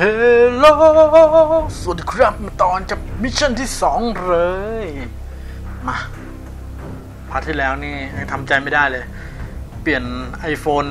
ฮลโหลสวัสดีครับมาตอนจะมิชชั่นที่สองเลย มาพาร์ทที่แล้วนี่ยังทำใจไม่ได้เลย เปลี่ยน iPhone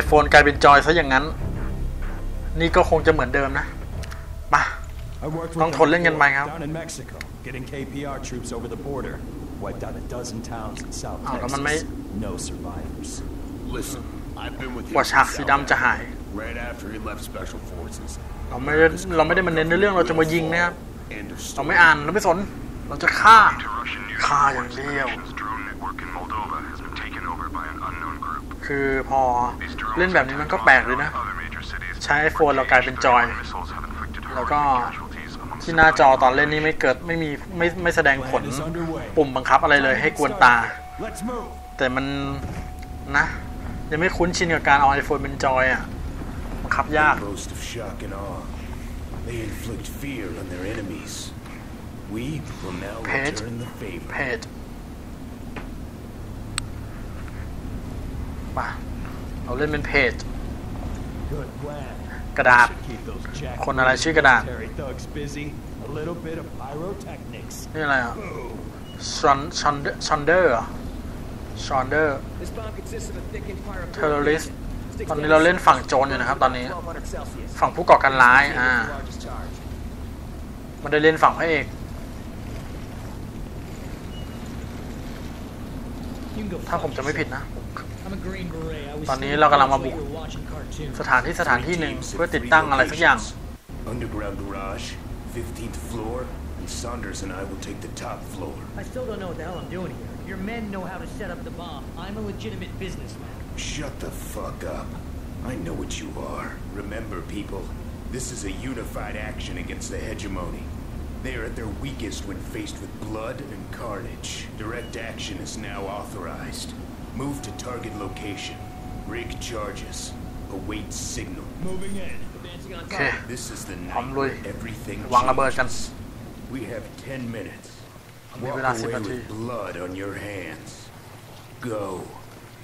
iPhone กลายเป็นจอยซะอย่างนั้น นี่ก็คงจะเหมือนเดิมนะ มา I worked with Don't them hold it in before, my house. down in Mexico, getting KPR troops over the border. Wiped out a dozen towns in South Oh, Texas. come on, mate. No survivors. Listen, I've been with กว่า him ฉาก since สี South ดำจะหาย right after he left Special Forces. เราไม่ได้เราไม่ได้มาเน้นในเรื่องเราจะมายิงนะครับ End of เรา story. ไม่อ่านเราไม่สน เราจะฆ่า To Russian news ฆ่าอ reports, ย่างเดียว Russia's drone network in Moldova has been taken over by an unknown group. คือพอ These drones เล่นแบบนี้มันก็แปลกเลยนะ other major cities ใช้ iPhone เรากลายเป็นจอย missiles have inflicted แล้วก็ horrific casualties among ที่หน้าจอตอนเล่นนี่ไม่เกิดไม่มีไม่ไม่แสดงผล Plan is underway. ปุ่มบังคับอะไรเลยให้กวนตา Let's move. แต่มันนะ ยังไม่คุ้นชินกับการเอา iPhone เป็นจอยอะ บังคับยาก Most of shock and awe. They inflict fear on their enemies. We will now Page. return the favor. เพจมาเราเล่นเป็นเพจ Good plan. กระดาษ Keep those jack คนอะไรชื่อกระดาษ military thugs busy. A little bit of pyrotechnics. นี่อะไรอ่ะชอนชอนชอนเดอร์ชอนเดอร์ This bomb consists of a thickened pyro- terrorist Sticks ตอนนี้เราเล่นฝั่งโจรอยู่นะครับ ตอนนี้1200 Celsius. ฝั่งผู้ก่อการร้ายอ่า The largest charge. มันได้เล่นฝั่งพระเอก You can go ถ้า fuck ผมจะไม่ผิด yourself. นะ I'm a Green Beret. I was ตอนนี้ sleeping เรากำลังมา while บุก you were watching cartoons. สถานที่สถานที่หนึ่ง Teams in เพื่อติด three ตั้งอะไรสักอย่าง locations. Underground garage, 15th floor, and Saunders and I will take the top floor. I still don't know what the hell I'm doing here. Your men know how to set up the bomb. I'm a legitimate businessman. Shut the fuck up. I know what you are. Remember, people, this is a unified action against the hegemony. They are at their weakest when faced with blood and carnage. Direct action is now authorized. Move to target location. Rig charges. Await signal. Moving in. Okay. This is the night where everything changes. We have ten minutes. Walk away with blood on your hands. Go.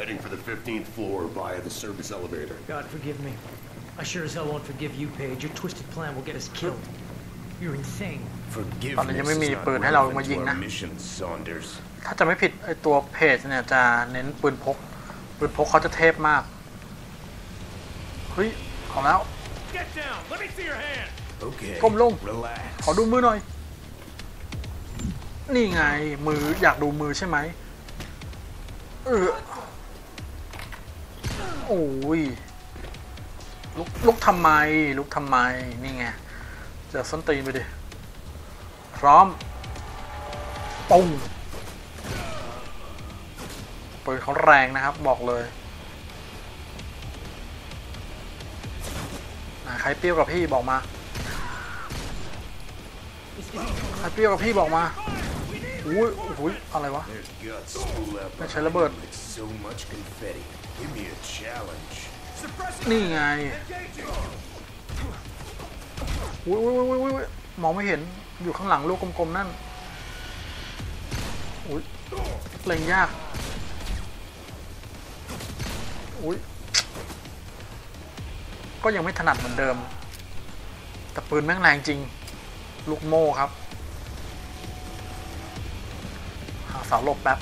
Heading for the 15th floor via the service elevator. God forgive me. I sure as hell won't forgive you, Paige. Your twisted plan will get us killed. You're insane. Forgiveness ตอนนี้ยังไม่มี is not ปืนให้เรามา relevant ยิง to นะ our mission, Saunders. ถ้าจะไม่ผิดไอตัวเพจเนี่ยจะเน้นปืนพก ปืนพกเขาจะเทพมาก เฮ้ยเอาแล้ว Get down. Let me see your hand. Okay. Come along. Relax. ขอดูมือหน่อย นี่ไงมืออยากดูมือใช่ไหม เออ โอ้ยลุกลุกทำไม ลุกทำไม นี่ไงจอส้นตีนไปดิ พร้อมปุ้งปืนเขาแรงนะครับ บอกเลยใครเปรี้ยวกับพี่บอกมา ใครเปรี้ยวกับพี่บอกมาอุ้ยอุ้ยอะไรวะ Their guts spool out Let's behind celebrate. them like นี่ไงอุ้ยอุ้ยอุ้ยอุ้ยอุ้ยมองไม่เห็น อยู่ข้างหลังลูกกลมๆนั่นอุ้ยเล็งยาก อุ้ย ก็ยังไม่ถนัดเหมือนเดิม แต่ปืนแม่งแรงจริง ลูกโม่ครับ หาเสาหลบแป๊บ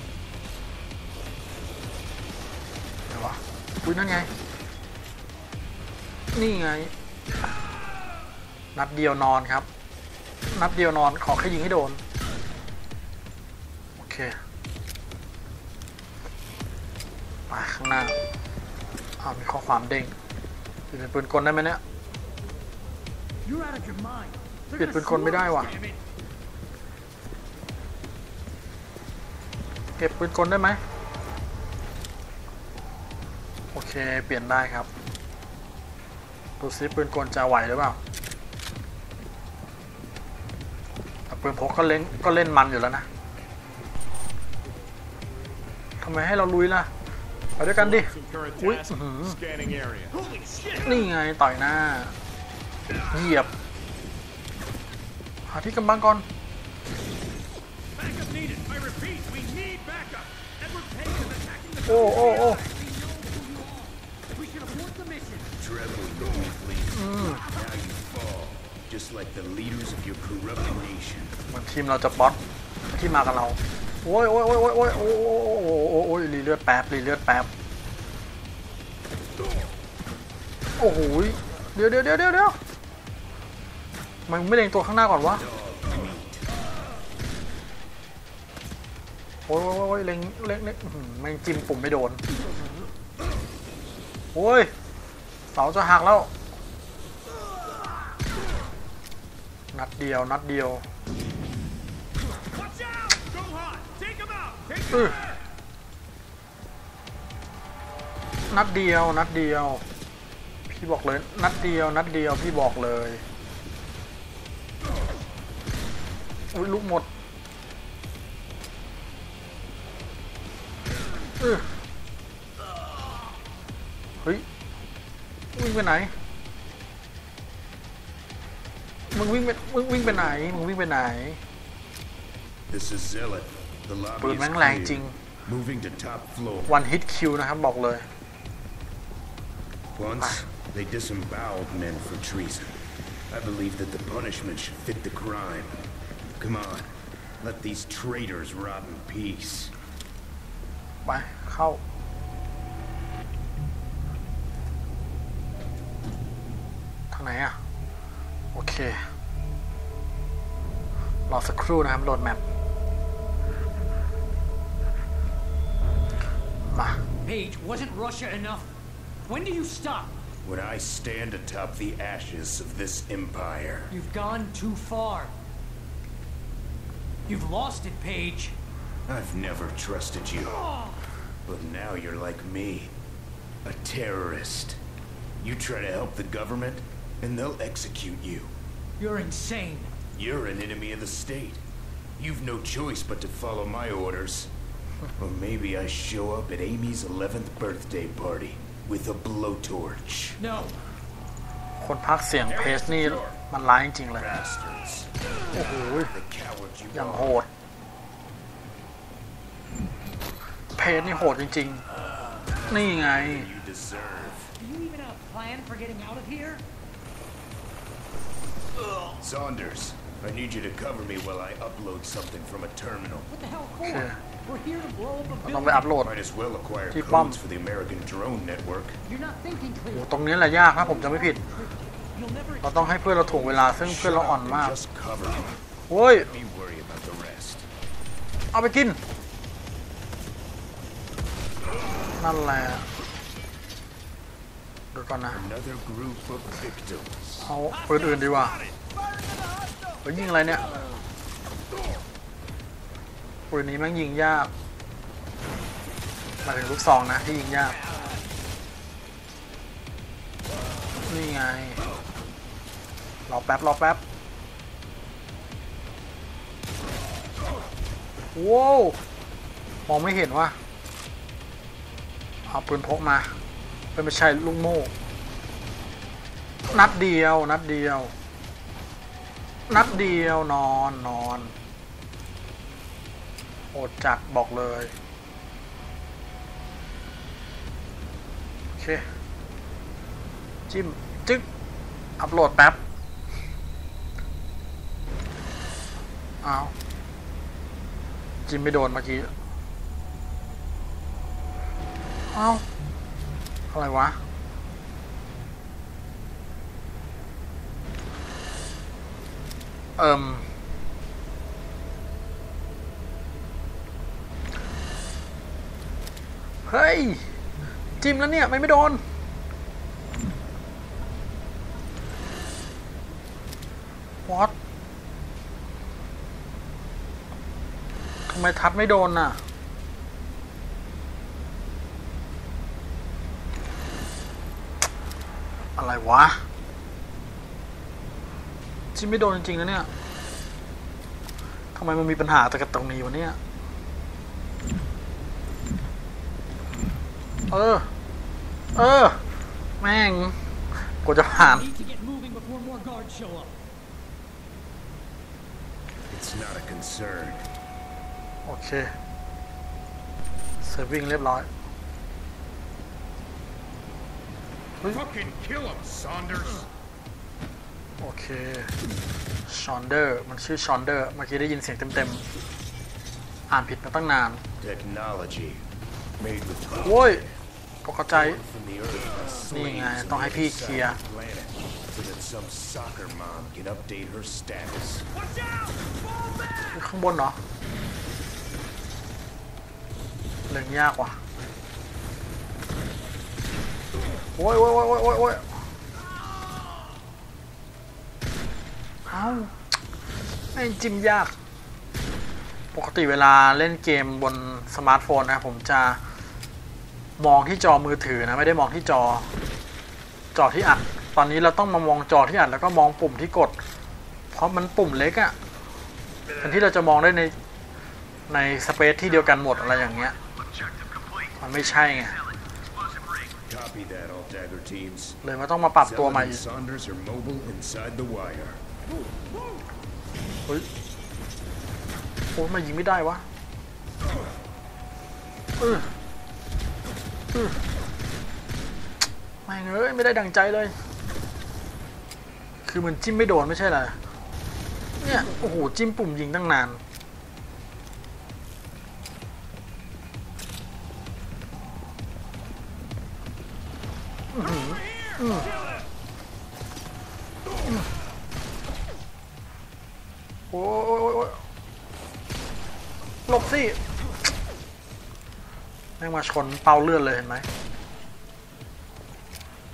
อุ้ยนั่นไง นี่ไง นัดเดียวนอนครับ นัดเดียวนอนขอแค่ยิงให้โดน โอเคมาข้างหน้าอ้าวมีข้อความเด้งเปลี่ยนปืนกลได้ไหมเนี่ยเปลี่ยนปืนกลไม่ได้ว่ะเก็บปืนกลได้ไหม เค เปลี่ยนได้ครับดูซิปืนกลจะไหวหรือเปล่าแต่ปืนพกก็เล่นก็เล่นมันอยู่แล้วนะทำไมให้เราลุยล่ะไปด้วยกันดิ Some current Wait, task. mhm. Scanning area. นี่ไงต่อยหน้า เหยียบ หาที่กำบังก่อน โอ้โอ้โอ้ We should abort the mission. Traveling briefly. Now you just like the leaders of your corrupted nation. เห มือนทีมเราจะบอสที่มากับเรา โอ้ยโอ้ยโอ้ยโอ้ยโอ้ยโอ้ยโอ้ยโอ้ยโอ้ยรีเลือดแป๊บรีเลือดแป๊บโอ้โหเดี๋ยวเดี๋ยวเดี๋ยวเดี๋ยวเดี๋ยวมันไม่เล็งตัวข้างหน้าก่อนวะโอ้ยโอ้ยโอ้ยเล็งเล็งเล็งแม่งจิ้มปุ่มไม่โดนโอ้ย สาจะหักแล้ว นัดเดียว นัดเดียวนัดเดียว นัดเดียว พี่บอกเลย นัดเดียว นัดเดียว พี่บอกเลยอุ้ยลูกหมดอื้อ วิ่งไปไหน มึงวิ่งไป มึงวิ่งไปไหน มึงวิ่งไปไหน This is Zealot. The ปื lobby น is แม่งแรงจริง clear. Moving to top floor. one hit kill นะครับ บอกเลย Once, they disemboweled men for treason. I believe that the punishment should fit the crime. Come on, let these traitors rot in peace. ไป เข้า รอสักครู่นะครับ โหลดแมป มา Paige, wasn't Russia enough? When do you stop? When I stand atop the ashes of this empire, You've gone too far. You've lost it, Paige. I've never trusted you. But now you're like me, a terrorist. You try to help the government, and they'll execute you. You're insane. You're an enemy of the state. You've no choice but to follow my orders. or maybe I show up at Amy's 11th birthday party with a blowtorch. No. คนพักเสียงเพจนี่ มันร้ายจริงๆเลย Bastards. โอ้โห The coward you อย่างโห are. ด เพจนี่โหดจริงๆ นี่ไง You deserve. Do you even have a plan for getting out of here? Saunders, I need you to cover me while I upload something from a terminal. What the hell for? Okay. We're here to blow up a ต้องไป building. อัพโหลด Might as well acquire Keep codes on. for the American drone network. You're not thinking โอ้ clearly. ตรงนี้แหละยากนะผมจะไม่ผิด You'll never เราต้องให้เพื่อนเราถ่วงเวลา ซึ่งเพื่อนเราอ่อน and มาก just cover me. โอ้ย Let me worry about the rest. เอาไปกิน นั่นแหละ ดูก่อนนะ Another group of victims. เอาปืนอื่นดีกว่าเฮ้ยยิงอะไรเนี่ยปืนนี้แม่งยิงยากหมายถึงลูกซองนะที่ยิงยากนี่ไงรอแป๊บรอแป๊บว้าวมองไม่เห็นว่าเอาปืนพกมาเป็น ไม่ใช่ลูกโม่ นัดเดียว นัดเดียว นัดเดียวนอนนอนโอดจัดบอกเลย โอเค จิ้ม จึ๊ก อัพโหลดแป๊บเอาวจิ้มไม่โดนเมื่อกี้เอา อะไรวะ เอิมเฮ้ย จิ้มแล้วเนี่ยไม่ไม่โดน วอตทำไมทัดไม่โดนน่ะ อะไร วะจิ้มไม่โดนจริงๆนะเนี่ยทำไมมันมีปัญหาแต่กับตรงนี้วะเนี่ย เออ เออ แม่งกูจะผ่าน need to get moving before more guards show up. It's not a concern. โอเคเซฟวิ่งเรียบร้อย Fucking kill him, Saunders! โอเคชอนเดอร์มันชื่อชอนเดอร์เมื่อกี้ได้ยินเสียงเต็มๆ อ่านผิดมาตั้งนาน Technology made with โว้ยตกใจ from the earth by นี่ slaves ไง ต้องให้พี่เคลียร์ planet so that some soccer mom can update her status. Watch out! Fall back! ข้างบนเหรอเรื่องยากว่ะ โอ้ยโอ้ยโอ้ยโอ้ยโอ้ยเอาไม่จิ้มยาก ปกติเวลาเล่นเกมบนสมาร์ทโฟนนะผมจะมองที่จอมือถือนะ ไม่ได้มองที่จอ จอที่อัด ตอนนี้เราต้องมามองจอที่อัดแล้วก็มองปุ่มที่กด เพราะมันปุ่มเล็กอะแทนที่เราจะมองได้ในในสเปซที่เดียวกันหมดอะไรอย่างเงี้ย มันไม่ใช่ไง Copy that, all Dagger teams. เลยมันต้องมาปรับตัวใหม่ Zealot อี and ก Saunders are mobile inside the wire. เฮ้ยโอ้ยมายิงไม่ได้วะเออเออไม่งเอ้ยไม่ได้ดังใจเลย คือมันจิ้มไม่โดนไม่ใช่เหรอเนี่ยโอ้โหจิ้มปุ่มยิงตั้งนาน โอ้ยโอ้ยโอ้ยโอ้ยหลบสิแม่งมาชนเป้าเลื่อนเลยเห็นไหม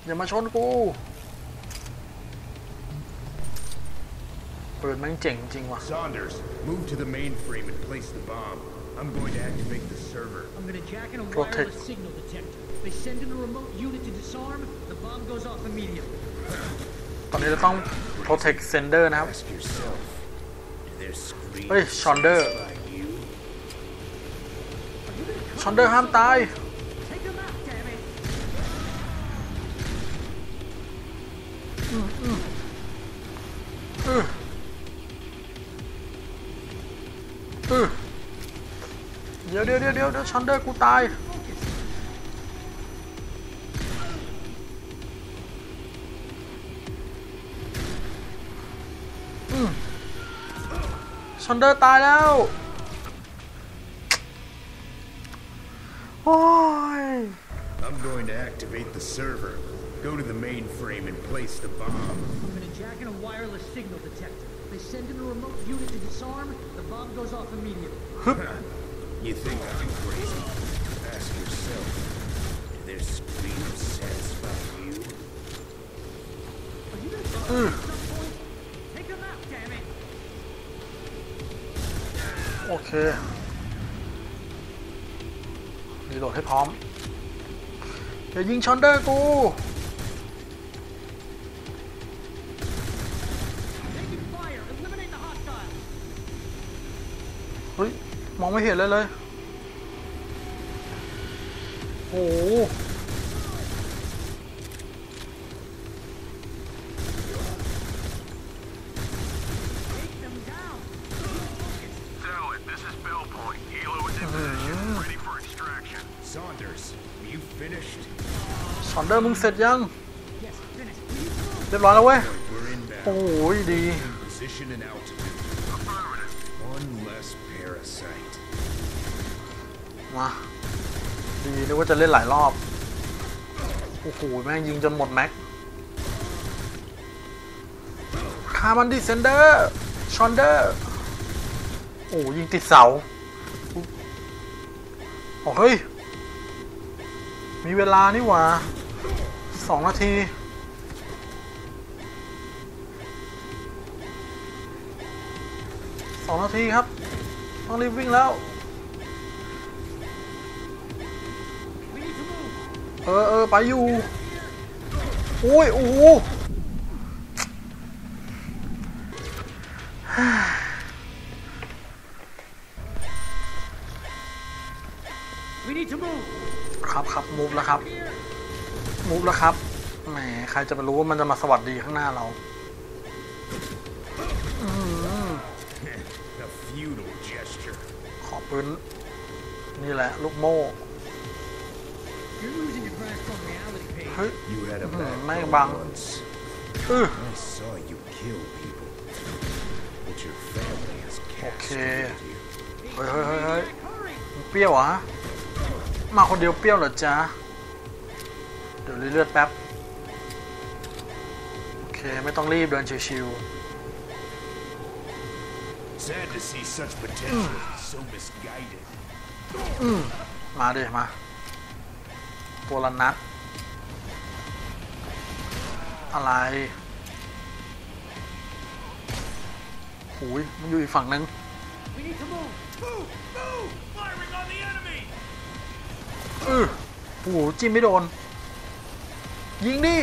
อย่ามาชนกูปืนแม่งเจ๋งจริงว่ะ Saunders, move to the mainframe and place the bomb. I'm going to activate the server. I'm gonna jack in a Protect- wireless signal detector. They send in a remote unit to disarm, the bomb goes off immediately. ตอนนี้เราต้อง protect sender นะครับ Ask yourself, do their screams Hey, Saunders. satisfy you? ชอนเดอร์ห้ามตาย Take them out, damn it! อืออือเดี๋ยวเดี๋ยวเดี๋ยวเดี๋ยวเดี๋ยวชอนเดอร์กูตาย ชอนเดอร์ตายแล้ว โอ้ย I'm going to activate the server. Go to the mainframe and place the bomb. I'm gonna jack in a wireless signal detector. They send in a remote unit to disarm, the bomb goes off immediately. You think I'm crazy? Ask yourself, do their screams satisfy you? Are you gonna โอเค รีโหลดให้พร้อมอย่ายิงชอนเดอร์กูเฮ้ย มองไม่เห็นเลยเลย โอ้ are you finished? ชอนเดอร์มึงเสร็จยัง Yes, finished. Will you move? เรียบร้อยแล้วเว้ย We're inbound. โอ้ยดี Position and altitude. One less parasite. มาดีนึกว่าจะเล่นหลายรอบ โอ้โห แม่งยิงจนหมดแม็กคามันดิเซนเดอร์ชอนเดอร์โอ้ยิงติดเสา โอ้เฮ้ย มีเวลานี่หว่าสองนาที สองนาทีครับ ต้องรีบวิ่งแล้ว เออเออไปอยู่ โอ้ย โอ้ We need to move! ครับครับมูฟแล้วครับมูฟแล้วครับแหมใครจะไปรู้ว่ามันจะมาสวัสดีข้างหน้าเรา A futile gesture. ขอปืนนี่แหละ ลูกโม่ You're losing your grasp on reality, Paige. เฮ้ย You had a Hmm, bad may go bang. once. อือ I saw you kill people, but your family has Okay. castrated you. เฮ้ยเฮ้ยเฮ้ยเฮ้ยมึงเปรี้ยวเหรอ มาคนเดียวเปรี้ยวเหรอจ๊ะ เดี๋ยวเลือดแป๊บ โอเค ไม่ต้องรีบเดินชิว Sad to see such potential so misguided. ๆมาเดี๋ยมาตัวละนัด อะไรหูยมันอยู่อีกฝั่งนึง We need to move. Move! Move! Firing on the enemy! อือโอ้โหจิ้มไม่โดน ยิงดิ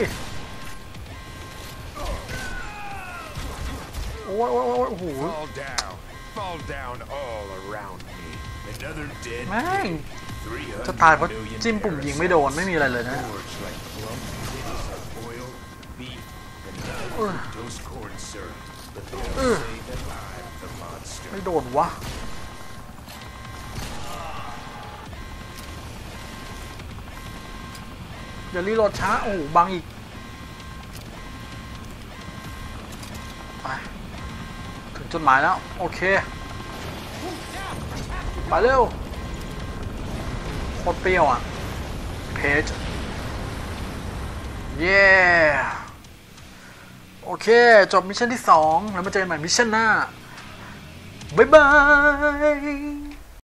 โอ้ยโอ้ยโอ้ยโอ้โห Fall down. Fall down all around me. Another dead แม่ง 300จะตายเพราะ million จิ้มปุ่มยิงไม่โดนไม่มีอะไรเลยนะ gorged like plum titties of oil, beef, and dose corn syrup. But they'll Ugh. say that I'm the monster. ไม่โดนวะ เดี๋ยวรีโหลดช้า โอ้โหบังอีก ไป ถึงจุดหมายแล้ว โอเค ไปเร็ว โคตรเปรี้ยวอะ เพจ เย้โอเค จบมิชชั่นที่ 2 แล้วมาเจอกันใหม่มิชชั่นหน้า บ๊ายบาย